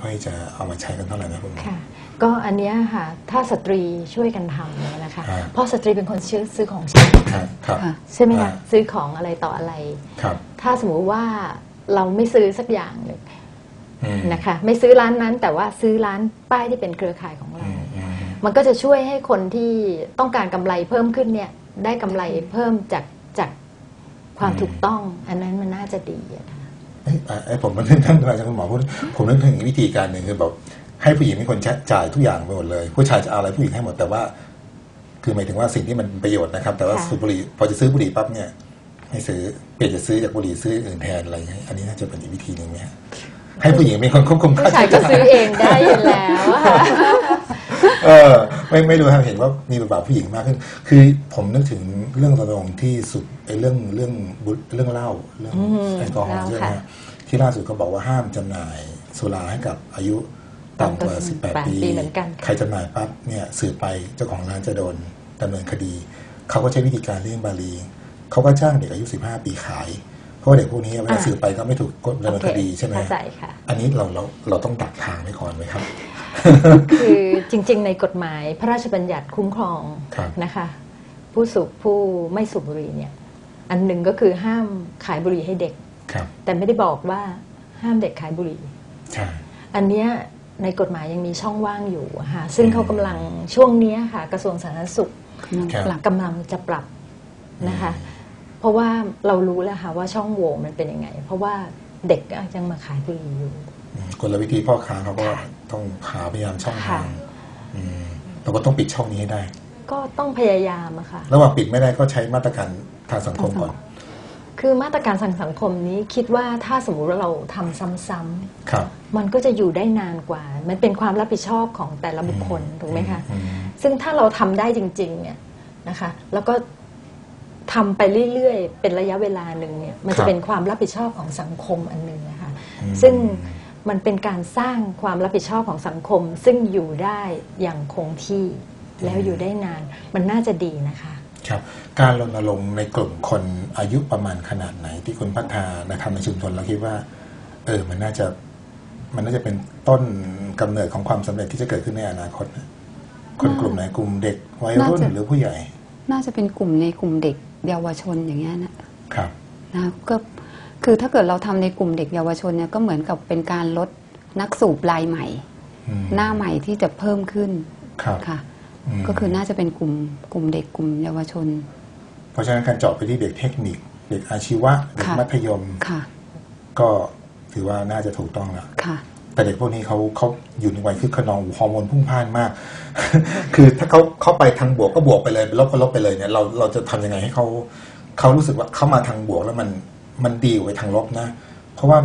ค่อยจะเอามาใช้กันเท่าไหร่นะคุณหมอ ค่ะ ก็อันเนี้ยค่ะ ถ้าสตรีช่วยกันทำเนี่ยนะคะ ครับ เพราะสตรีเป็นคนซื้อซื้อของใช้ครับครับ ค่ะ ใช่ไหมอ่า คะซื้อของอะไรต่ออะไร ครับถ้าสมมุติว่าเราไม่ซื้อสักอย่างหนึ่งอืมนะคะ ไม่ซื้อร้านนั้นแต่ว่าซื้อร้านป้ายที่เป็นเครือข่ายของเรา อืมอืมมันก็จะช่วยให้คนที่ต้องการกำไรเพิ่มขึ้นเนี่ยได้กำไรเพิ่มจากจากความถูกต้อง อันนั้นมันน่าจะดีอะค่ะเอ้ยอะ ไอ้ผมมันท่านอาจารคุณหมอพูดผมนึกถึงวิธีการหนึ่งคือแบบให้ผู้หญิงเป็นคนจ่ายทุกอย่างไปหมดเลย ผู้ชายจะเอาอะไรผู้หญิงให้หมดแต่ว่า คือหมายถึงว่าสิ่งที่มันประโยชน์นะครับ แต่ว่าสูบบุหรี่พอจะซื้อบุหรี่ปั๊บเนี่ยให้ซื้อเปลี่ยนจะซื้อจากบุหรี่ซื้ออื่นแทนอะไรเงี้ยอันนี้น่าจะเป็นอีกวิธีหนึ่งไหมให้ผู้หญิงเป็นคนควบคุมค่าผู้ชายใช้จ่ายซื้อเองได้แล้วค่ะ เออ ไม่ไม่รู้ครับเห็นว่ามีบทบาทผู้หญิงมากขึ้น คือผมนึกถึงเรื่องรณรงค์ที่สุดไอ้เรื่องเรื่องบุเรื่องเหล้าเรื่องอืมแอลกอฮอล์เหล้าใช่ไหมค่ะฮะที่ล่าสุดก็บอกว่าห้ามจำหน่ายสุราให้กับอายุต่ำกว่า 18 ปีปีเหมือนกันค่ะใครจำหน่ายปั๊บเนี่ยสืบไปเจ้าของร้านจะโดนดำเนินคดี เขาก็ใช้วิธีการเลี่ยงบาลี เขาก็จ้างเด็กอายุ 15 ปีขาย เพราะว่าเด็กพวกนี้เวลาสืบไปก็ไม่ถูกดำเนินคดีใช่ไหมเข้าใจค่ะอันนี้เราเราเราต้องดักทางไว้ก่อนไหมครับ คือจริง ๆ ในกฎหมายพระราชบัญญัติคุ้มครองครับนะคะ ผู้สูบผู้ไม่สูบบุหรี่เนี่ยอันหนึ่งก็คือห้ามขายบุหรี่ให้เด็กครับแต่ไม่ได้บอกว่าห้ามเด็กขายบุหรี่ใช่อันเนี้ยในกฎหมายยังมีช่องว่างอยู่อะค่ะซึ่งเขากำลังช่วงเนี้ยค่ะ กระทรวงสาธารณสุขครับปรับกำลังจะปรับนะคะ เพราะว่าเรารู้แล้วค่ะว่าช่องโหว่มันเป็นยังไง เพราะว่าเด็กก็ยังมาขายบุหรี่อยู่อืมกลวิธีพ่อค้าเขาก็ค่ะต้องหาพยายามช่องทางค่ะอืมเราก็ต้องปิดช่องนี้ให้ได้ ก็ต้องพยายามอะค่ะระหว่างปิดไม่ได้ก็ใช้มาตรการทางสังคมก่อน คือมาตรการทางสังคมนี้คิดว่าถ้าสมมุติว่าเราทำซ้ำครับๆมันก็จะอยู่ได้นานกว่า มันเป็นความรับผิดชอบของแต่ละบุคคลถูกไหมคะอืมซึ่งถ้าเราทำได้จริง ๆ เนี่ยนะคะ แล้วก็ ทำไปเรื่อยๆ เป็นระยะเวลาหนึ่งเนี่ยมันครัจะบเป็นความรับผิดชอบของสังคมอันหนึ่งนะคะอืมซึ่งมันเป็นการสร้างความรับผิดชอบของสังคม ซึ่งอยู่ได้อย่างคงที่แล้วอยู่ได้นาน มันน่าจะดีนะคะครับการรณรงค์ในกลุ่มคนอายุประมาณขนาดไหนที่คุณพัฒนานะทำในชุมชนเราคิดว่า เออมันน่าจะมันน่าจะเป็นต้นกำเนิดของความสำเร็จที่จะเกิดขึ้นในอนาคตนะคนกลุ่มไหนกลุ่มเด็กวัยรุ่นน่าจะหรือผู้ใหญ่ น่าจะเป็นกลุ่มในกลุ่มเด็ก เยาวชนอย่างเงี้ยนะครับนะก็คือถ้าเกิดเราทำในกลุ่มเด็กเยาวชนเนี่ยก็เหมือนกับเป็นการลดนักสูบรายใหม่อืมหน้าใหม่ที่จะเพิ่มขึ้นครับค่ะมก็คือน่าจะเป็นกลุ่มกลุ่มเด็กกลุ่มเยาวชน เพราะฉะนั้นการเจาะไปที่เด็กเทคนิค เด็กอาชีวะเด็กค่ะมัธยมค่ะ ก็ถือว่าน่าจะถูกต้องแล้วค่ะ แต่เด็กพวกนี้เขาเขาอยู่ในวัยคือขนองฮอร์โมนพุ่งพล่านมาก คือถ้าเขาเข้าไปทางบวกก็บวกไปเลยลบก็ลบไปเลยเนี่ยเราเราจะทำยังไงให้เขาเขารู้สึกว่าเข้ามาทางบวกแล้วมันมันดีกว่าไปทางลบนะ เพราะว่า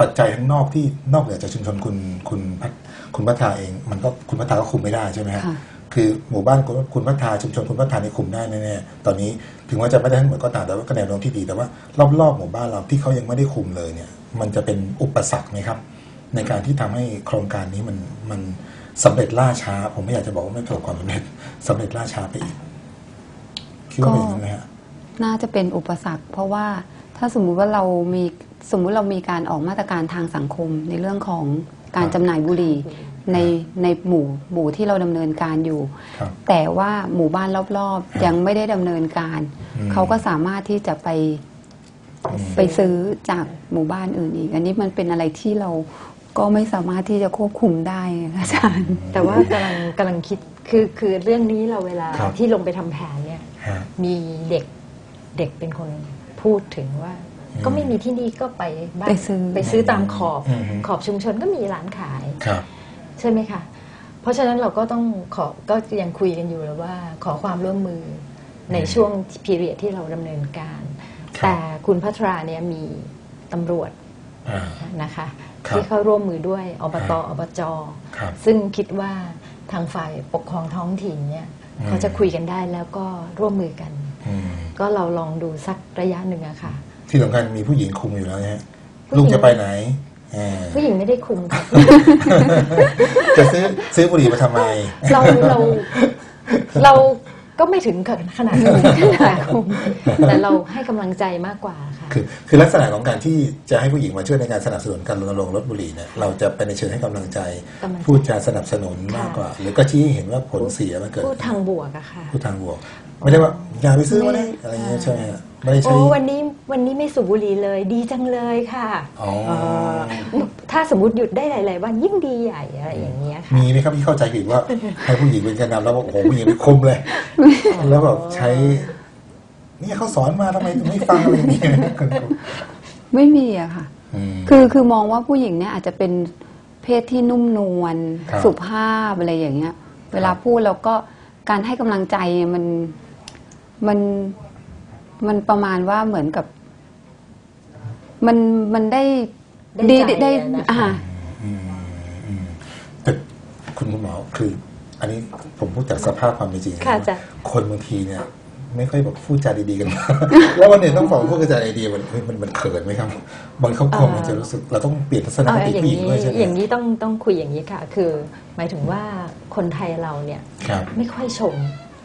ปัจจัยข้างนอกที่นอกเหนือจากชุมชนคุณคุณพัฒคุณพัฒนาเอง มันก็คุณพัฒนาก็คุมไม่ได้ใช่ไหมฮะค่ะคือหมู่บ้านคุณคุณพัฒนาชุมชนคุณพัฒนานี่คุมได้แน่ๆตอนนี้ถึงว่าจะไม่ได้ทั้งหมดก็ตามแต่ว่าก็แนวโน้มที่ดีแต่ว่ารอบๆหมู่บ้านเราที่เขายังไม่ได้คุมเลยเนี่ย มันจะเป็นอุปสรรคไหมครับ ในการที่ทำให้โครงการนี้มันมันสำเร็จล่าช้า ผมไม่อยากจะบอกว่าไม่ประสบความสำเร็จสำเร็จล่าช้าไปอีกคิดว่าเป็นอย่างนั้นไหมฮะน่าจะเป็นอุปสรรค เพราะว่าถ้าสมมุติว่าเรามีสมมุติเรามีการออกมาตรการทางสังคมในเรื่องของการจำหน่ายบุหรี่ในในหมู่หมู่ที่เราดำเนินการอยู่ครับแต่ว่าหมู่บ้านรอบครับๆยังไม่ได้ดำเนินการอืมเขาก็สามารถที่จะไปอืมไปซื้อจากหมู่บ้านอื่นอีก อันนี้มันเป็นอะไรที่เรา ก็ไม่สามารถที่จะควบคุมได้ค่ะอาจารย์ แต่ว่ากำลังกำลังคิดคือคือเรื่องนี้เราเวลาครับ ที่ลงไปทำแผนเนี่ย ฮะ มีเด็กเด็กเป็นคนพูดถึงว่า อืมก็ไม่มีที่นี่ก็ไปบ้านไปซื้อ ไปซื้อตามขอบอืม ขอบชุมชนก็มีร้านขาย ครับ ใช่ไหมคะ เพราะฉะนั้นเราก็ต้องขอ ก็ยังคุยกันอยู่แล้วว่า ขอความร่วมมือในช่วงพีเรียดที่เราดำเนินการ ครับแต่คุณพัทราเนี่ยมีตำรวจอ่า นะคะครับที่เข้าร่วมมือด้วยอบตครับอบจครับซึ่งคิดว่าทางฝ่ายปกครองท้องถิ่นเนี่ยอืมเขาจะคุยกันได้แล้วก็ร่วมมือกันอืมก็เราลองดูสักระยะหนึ่งอะค่ะ ที่สำคัญมีผู้หญิงคุมอยู่แล้วเนี่ยผู้หญิงลูกจะไปไหนอ่าผู้หญิงไม่ได้คุมค่ะจะซื้อซื้อบุหรี่มาทำไม เราเราเรา ก็ไม่ถึงกับขนาดนั้นแต่แต่เราให้กำลังใจมากกว่าค่ะคือคือลักษณะของการที่จะให้ผู้หญิงมาช่วยในการสนับสนุนการรณรงค์ลดบุหรี่เนี่ยเราจะไปในเชิงให้กำลังใจกำลังใจพูดจาสนับสนุนมากกว่า หรือก็ชี้ให้เห็นว่าผลเสียมันเกิดพูดทางบวกอะค่ะพูดทางบวก ไม่ได้ว่าอย่าไปซื้อมาเลยอะไรเงี้ยใช่ไหมฮะไม่ได้ใช้ โอ้วันนี้วันนี้ไม่สูบบุหรี่เลยดีจังเลยค่ะอ๋อเอ่อถ้าสมมติหยุดได้หลาย ๆ วันยิ่งดีใหญ่อะไรอย่างเงี้ยค่ะ มีไหมครับที่เข้าใจผิดว่า ให้ผู้หญิงเป็นแกนนำแล้วบอกโอ้โหผู้หญิงไปคุมเลย แล้วแบบใช้ เนี่ยเขาสอนมาทำไมถึงไม่ฟังอะไรอย่างเงี้ยไม่มีอะค่ะอืมคือคือมองว่าผู้หญิงเนี่ยอาจจะเป็นเพศที่นุ่มนวลครับสุภาพอะไรอย่างเงี้ย เวลาพูดแล้วก็การให้กำลังใจมัน มันมันประมาณว่าเหมือนกับ มันมันได้ได้ใจได้อะนะคะ อ่าอืมอืมแต่คุณหมอคือ อันนี้ผมพูดจากสภาพความเป็นจริงนค่ะจ้ะคนบางทีเนี่ย ไม่ค่อยแบบพูดจาดีๆกัน แล้ววันหนึ่งต้องบอกพูดจาดีๆมันเฮ้ยมันมันเขินไหมครับ บางครอบครัวมันจะรู้สึกเราต้องเปลี่ยนทัศนเอาคติอย่างผู้หญิงนี้ด้วยใช่ไหมอย่างนี้ต้องต้องคุยอย่างนี้ค่ะ คือ หมายถึงว่าคนไทยเราเนี่ยครับ ไม่ค่อยชม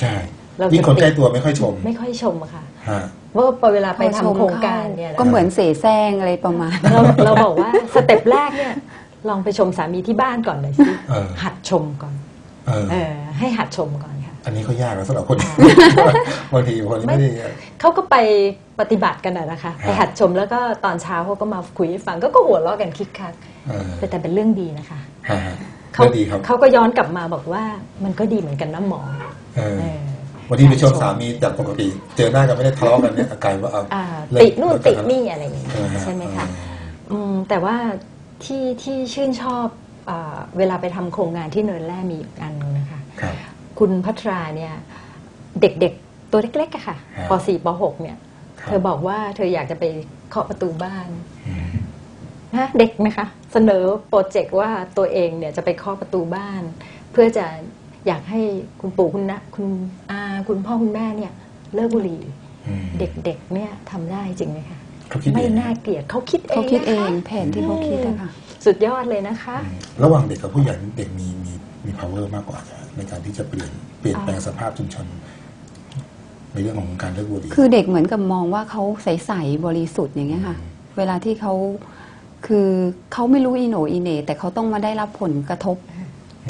ใช่ เราจะยิ่งคนใกล้ตัวไม่ค่อยชม ไม่ค่อยชมอะค่ะฮะ ว่าพอเวลาไปพอทำชมโครงการเนี่ยนะก็เหมือนเสแสร้งอะไรประมาณ เราเราบอกว่าสเต็ปแรกเนี่ยลองไปชมสามีที่บ้านก่อนหน่อยสิเออ หัดชมก่อน เออ เออ ให้หัดชมก่อนค่ะ อันนี้ก็ยากนะสำหรับคน บางทีคนไม่ได้ เขาก็ไปปฏิบัติกันอะนะคะครับไปหัดชมแล้วก็ตอนเช้าเขาก็มาคุยให้ฟังก็ก็หัวเราะกันคิกคักเออแต่แต่เป็นเรื่องดีนะคะฮะฮะเขาเรื่องดีครับ เขาก็ย้อนกลับมาบอกว่ามันก็ดีเหมือนกันนะหมอเออ เออ วันที่ไปชมสามีจากปกติ เจอหน้ากันไม่ได้ทะเลาะกันเนี่ยกลายว่าเอาอ่าเลิกตินู่นเลิกกัติแล้วนี่อะไรอย่างเงี้ยเออฮใช่ไหมคะเอออืมแต่ว่าที่ที่ชื่นชอบอาเวลาไปทำโครงงานที่เนินแร่มีอีกอันหนึงนะคะครับคุณพัทราเนี่ยเด็กๆตัวเล็กๆอะค่ะครับป .4 ป .6 เนี่ยครับเธอบอกว่าเธออยากจะไปเคาะประตูบ้านอืมนะเด็กนะคะ เสนอโปรเจกต์ว่าตัวเองเนี่ยจะไปเคาะประตูบ้าน เพื่อจะ อยากให้คุณปู่คุณนะคุณอาคุณพ่อคุณแม่เนี่ย เลิกบุหรี่อืมเด็กๆเนี่ยทำได้จริงไหมคะเขาคิดไม่เองน่าเกลียดเขาคิดเองเขาคิดเองนะคะแผนที่เขาคิดอะค่ะสุดยอดเลยนะคะอืมระหว่างเด็กกับผู้ใหญ่เด็กมีมีมี power มากกว่าใช่ไหมในการที่จะเปลี่ยนเปลี่ยนแปลงสภาพชุมชนในเรื่องของการเลิกบุหรี่คือเด็กเหมือนกับมองว่าเขาใสๆบริสุทธิ์อย่างเงี้ยค่ะ เวลาที่เขาคือเขาไม่รู้อีโหนอีเหน่แต่เขาต้องมาได้รับผลกระทบ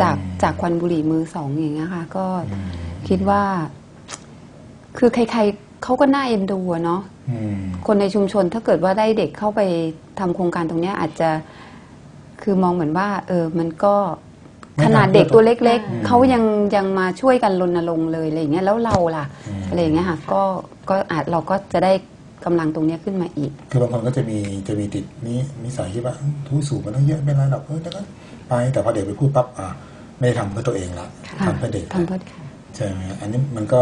จากอืมจากควันบุหรี่มือสองอย่างเงี้ยค่ะ ก็อืมคิดว่า คือใครๆเขาก็น่าเอ็นดูอะเนาะอืมคนในชุมชนถ้าเกิดว่าได้เด็กเข้าไปทำโครงการตรงเนี้ย อาจจะคือมองเหมือนว่า เออ มันก็ไม่ขนาดทำเพื่อเด็กตัวเล็กอืมๆเขายังยังมาช่วยกันรณรงค์เลยอะไรอย่างเงี้ยแล้วเราล่ะอืมอะไรอย่างเงี้ยค่ะก็ก็อาจเราก็จะได้กำลังตรงเนี้ยขึ้นมาอีก คือบางคนก็จะมีจะมีติดนี้นิสัยที่ว่าอืมทุยสูบมันต้องเยอะไม่เป็นไรหรอกเออแล้วก็ ไปแต่พอเด็กไปพูดปั๊บอะไม่ได้ทำเพื่อตัวเองละค่ะทำเพื่อเด็กทำเพื่อใช่ไหมอันนี้มันก็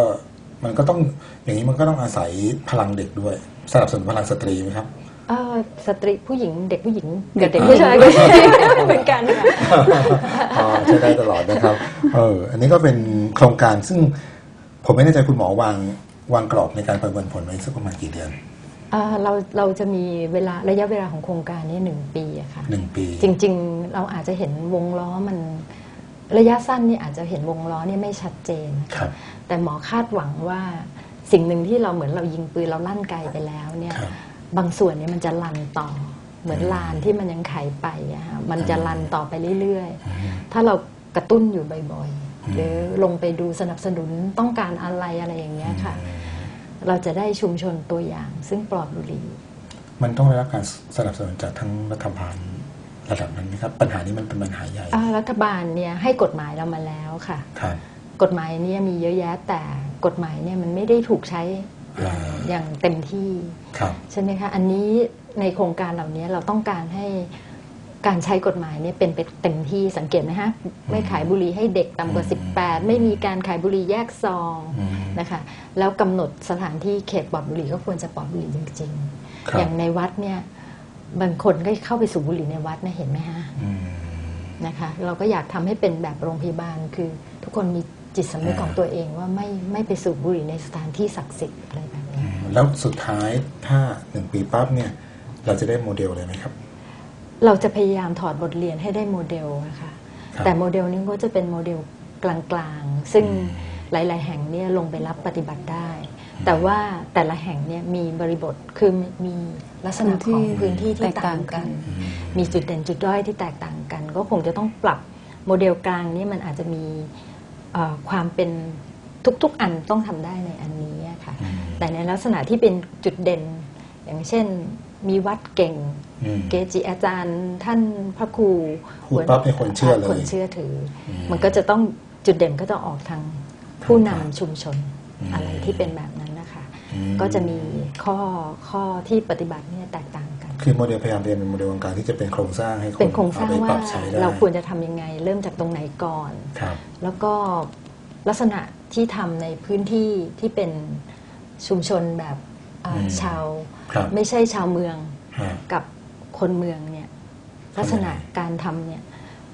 มันก็ต้องอย่างนี้มันก็ต้องอาศัยพลังเด็กด้วยสนับสนุนพลังสตรีไหมครับเอ่อสตรีผู้หญิงเด็กผู้หญิงเด็กับกเด็กผู้ชายก็ใช่เหมือนกันค่ะอ๋อใช้ได้ตลอดนะครับเอออันนี้ก็เป็นโครงการซึ่งผมไม่แน่ใจคุณหมอวางวางกรอบในการประเมินผลไว้สักประมาณกี่เดือนเอ่อเราเราจะมีเวลาระยะเวลาของโครงการนี้หนึ่งปีอะค่ะหนึ่งปี จริง ๆ เราอาจจะเห็นวงล้อมันระยะสั้นนี่อาจจะเห็นวงล้อเนี่ยไม่ชัดเจน ครับ แต่หมอคาดหวังว่าสิ่งหนึ่งที่เราเหมือนเรายิงปืนเราลั่นไกลไปแล้วเนี่ย ครับ บางส่วนเนี่ยมันจะลันต่อ เหมือนลานที่มันยังไขไปอะค่ะมันจะลันต่อไปเรื่อยๆถ้าเรากระตุ้นอยู่บ่อยอืม ๆ หรือลงไปดูสนับสนุนต้องการอะไรอะไรอย่างเงี้ยค่ะ เราจะได้ชุมชนตัวอย่างซึ่งปลอดบุหรี่ มันต้องได้รับการสนับสนุนจากทั้งรัฐบาล ระดับนั้นไหมครับ ปัญหานี้มันเป็นปัญหาใหญ่อ่ารัฐบาลเนี่ยให้กฎหมายเรามาแล้วค่ะครับกฎหมายเนี่ยมีเยอะแยะแต่กฎหมายเนี่ยมันไม่ได้ถูกใช้อย่างอ่าอย่างเต็มที่ครับใช่ไหมคะอันนี้ในโครงการเหล่านี้เราต้องการให้การใช้กฎหมายเนี่ยเป็นไปเต็มที่สังเกตนะฮะไม่ขายบุหรี่ให้เด็กต่ำกว่าอืม18 ไม่มีการขายบุหรี่แยกซองอืมนะคะแล้วกำหนดสถานที่เขตปลอดบุหรี่ก็ควรจะปลอดบุหรี่จริงคๆรับอย่างในวัดเนี่ย บางคนก็เข้าไปสูบบุหรี่ในวัดนะเห็นไหมฮะอืมนะคะ เราก็อยากทำให้เป็นแบบโรงพยาบาลคือ ทุกคนมีจิตสำนึกอ่าของตัวเองว่าไม่ไม่ไปสูบบุหรี่ในสถานที่ศักดิ์สิทธิ์อะไรแบบนี้แล้วสุดท้ายถ้าหนึ่งปีปั๊บเนี่ย เราจะได้โมเดลเลยไหมครับ เราจะพยายามถอดบทเรียนให้ได้โมเดลนะคะครับแต่โมเดลนี้ก็จะเป็นโมเดลกลางๆ ซึ่งหลาย ๆ แห่งเนี่ยลงไปรับปฏิบัติได้ แต่ว่าแต่ละแห่งเนี่ยมีบริบทคือมีลักษณะของพื้นที่ที่แตกต่าต่างงกักันนมีจุดเด่นจุดด้อยที่แตกต่างกัน ก็คงจะต้องปรับโมเดลกลางนี่มันอาจจะมีเอ่อความเป็นทุกๆอันต้องทำได้ในอันนี้อะค่ะอืมแต่ในลักษณะที่เป็นจุดเด่น อย่างเช่นมีวัดเก่งอืมเกจิอาจารย์ ท่านพระครูพูดปั๊บให้คนเชื่อเลยคนเชื่อถืออมมันก็จะต้องจุดเด่นก็จะออกทางผู้นำทางชุมชน อืมอะไรที่เป็นแบบนั้นนะคะอืมก็จะมีข้อข้อที่ปฏิบัติเนี่ยแตกต่างกัน คือโมเดลพยายามเรียนเป็นโมเดลของการที่จะเป็นโครงสร้างให้คนเป็นโครงสร้างเอไปปว่ารับใช้ได้เราควรจะทำยังไง เริ่มจากตรงไหนก่อนครับแล้วก็ลักษณะที่ทำในพื้นที่ที่เป็นชุมชนแบบอ่าอืมชาวครับไม่ใช่ชาวเมืองฮะกับคนเมืองเนี่ยลักษณะการทำเนี่ย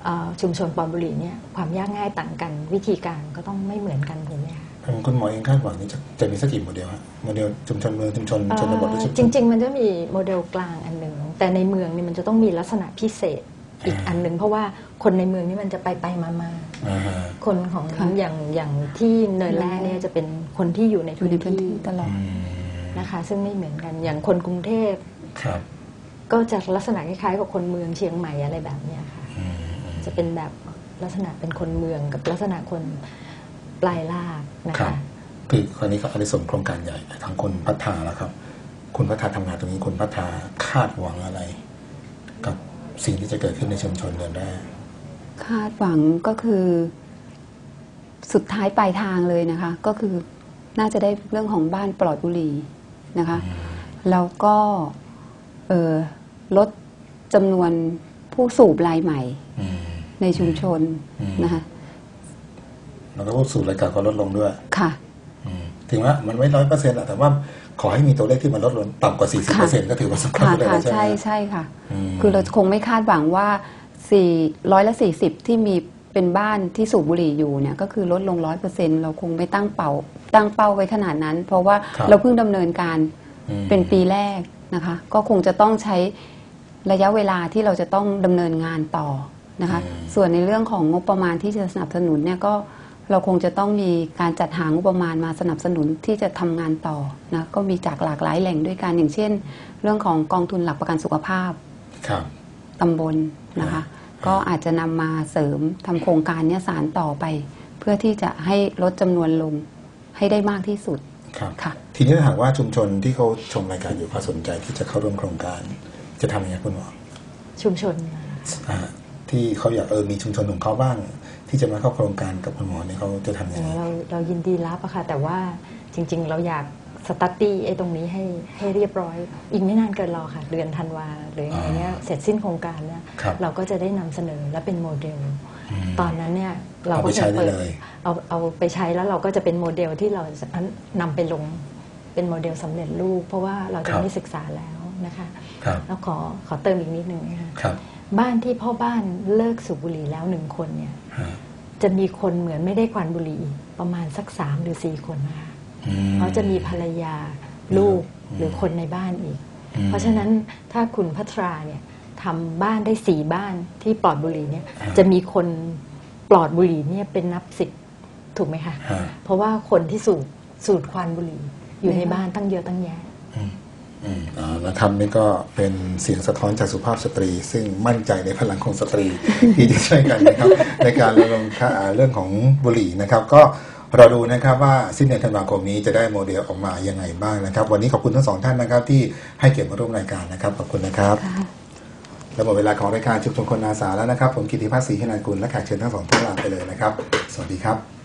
เอ่อชุมชนปอมบุรีเนี่ยความยากง่ายต่างกันวิธีการก็ต้องไม่เหมือนกันถูกไหมคะ ทางคุณหมอเองคาดหวังนี่จะจะมีสักกี่โมเดลฮะโมเดลชุมชนเมืองชุมชนชนบทหรือชุมชจนริง ๆ มันจะมีโมเดลกลางอันหนึ่งแต่ในเมืองนี่มันจะต้องมีลักษณะพิเศษอีกอ่าอันหนึ่งเพราะว่าคนในเมืองนี่มันจะไปไปมามาอ่าฮะคนของค่ะอย่างอย่างที่เนินแร่เนี่ยจะเป็นคนที่อยู่ในอยู่ในพื้นที่ที่ตลอดอืมนะคะ ซึ่งไม่เหมือนกันอย่างคนกรุงเทพครับก็จะลักษณะคล้ายๆกับคนเมืองเชียงใหม่อะไรแบบเนี้ยค่ะอืมจะเป็นแบบลักษณะเป็นคนเมืองกับลักษณะคน ปลายลากนะครัคะ บคือคราวนี้ก็อันนี้ส่งส์โครงการใหญ่ทางคนพัฒนาแล้วครับ คุณพัฒนาทำงานตรงนี้คุณพัฒนาคาดหวังอะไร กับสิ่งที่จะเกิดขึ้นในชุมชนเดินแรก คาดหวังก็คือ สุดท้ายปลายทางเลยนะคะ ก็คือน่าจะได้เรื่องของบ้านปลอดบุหรี่นะคะ แล้วก็เอ่อลดจำนวนผู้สูบรายใหม่ อืม ในชุมชนอืม นะคะ แล้วก็พวกสูตรรายการก็ลดลงด้วยค่ะอืมถึงว่ามันไม่ร้อยเปอร์เซ็นต์แต่ว่าขอให้มีตัวเลขที่มันลดลงต่ำกว่าสี่สิบเปอร์เซ็นต์ก็ถือว่าสักค่ะเลยค่ะใช่ไหมใช่ใช่ค่ะมคือเราคงไม่คาดหวังว่าสี่ร้อยละสี่สิบที่มีเป็นบ้านที่สูบบุหรี่อยู่เนี่ยก็คือลดลงร้อยเปอร์เซ็นเราคงไม่ตั้งเป้าตั้งเป้าไว้ขนาดนั้น เพราะว่าครับเราเพิ่งดำเนินการอืมเป็นปีแรกนะคะ ก็คงจะต้องใช้ระยะเวลาที่เราจะต้องดำเนินงานต่อนะคะ ส่วนในเรื่องของงบประมาณที่จะสนับสนุนเนี่ยก็ เราคงจะต้องมีการจัดหางบประมาณมาสนับสนุนที่จะทำงานต่อนะก็มีจากหลากหลายแหล่งด้วยกันอย่างเช่น เรื่องของกองทุนหลักประกันสุขภาพครับตำบลนะคะ ก็อาจจะนำมาเสริมทำโครงการเนี้ยสารต่อไป เพื่อที่จะให้ลดจำนวนลงให้ได้มากที่สุดครับค่ะ ทีนี้ถ้าหากว่าชุมชนที่เขาชมรายการอยู่เขาสนใจที่จะเข้าร่วมโครงการ จะทำยังไงคุณหมอชุมชนนะคะอ่าที่เขาอยากเออมีชุมชนของเขาบ้าง ที่จะมาเข้าโครงการกับคุณหมอเนี่ยเขาจะทำยังไงเราเรายินดีรับอะค่ะ แต่ว่าจริง ๆ เราอยากสตัตตี้ไอ้ตรงนี้ให้ให้เรียบร้อย อีกไม่นานเกินรอค่ะ เดือนธันวาหรืออย่างเงี้ยเสร็จสิ้นโครงการเนี่ยครับเราก็จะได้นำเสนอและเป็นโมเดลอืมตอนนั้นเนี่ยเราเอาก็ไปจะใช้ได้เปิดเลยเอาเอาไปใช้แล้วเราก็จะเป็นโมเดลที่เราจะนำไปลงเป็นโมเดลสำเร็จรูป เพราะว่าเราจะได้ศึกษาแล้วนะคะครับแล้วขอขอเติมอีกนิดนึงนะคะครับบ้านที่พ่อบ้านเลิกสูบบุหรี่แล้วหนึ่งคนเนี่ยฮะ จะมีคนเหมือนไม่ได้ควันบุหรี่ประมาณสักสามหรือสี่คนนะคะอืมเขาจะมีภรรยาลูกอืมหรือคนในบ้านอีกอืมเพราะฉะนั้นถ้าคุณพัทราเนี่ยทำบ้านได้สี่บ้านที่ปลอดบุหรี่เนี่ยฮะจะมีคนปลอดบุหรี่เนี่ยเป็นนับสิบถูกไหมคะฮะเพราะว่าคนที่สูดสูดควันบุหรี่อยู่ในบ้านตั้งเยอะตั้งแยะอืมอืมอ่า นะครับนี่ก็เป็นเสียงสะท้อนจากสุภาพสตรี ซึ่งมั่นใจในพลังของสตรีที่จะช่วยกันนะครับ ในการรณรงค์ค่าอ่าเรื่องของบุหรี่นะครับ ก็เราดูนะครับว่าสิ้นเดือนธันวาคมนี้จะได้โมเดลออกมายังไงบ้างนะครับ วันนี้ขอบคุณทั้งสองท่านนะครับ ที่ให้เกียรติมาร่วมรายการนะครับขอบคุณนะครับค่ะและหมดเวลาของรายการชุมชนคนอาสาแล้วนะครับ ผมกิติพัฒน์ศรีหนากุลและแขกเชิญทั้งสองท่านลาไปเลยนะครับ สวัสดีครับ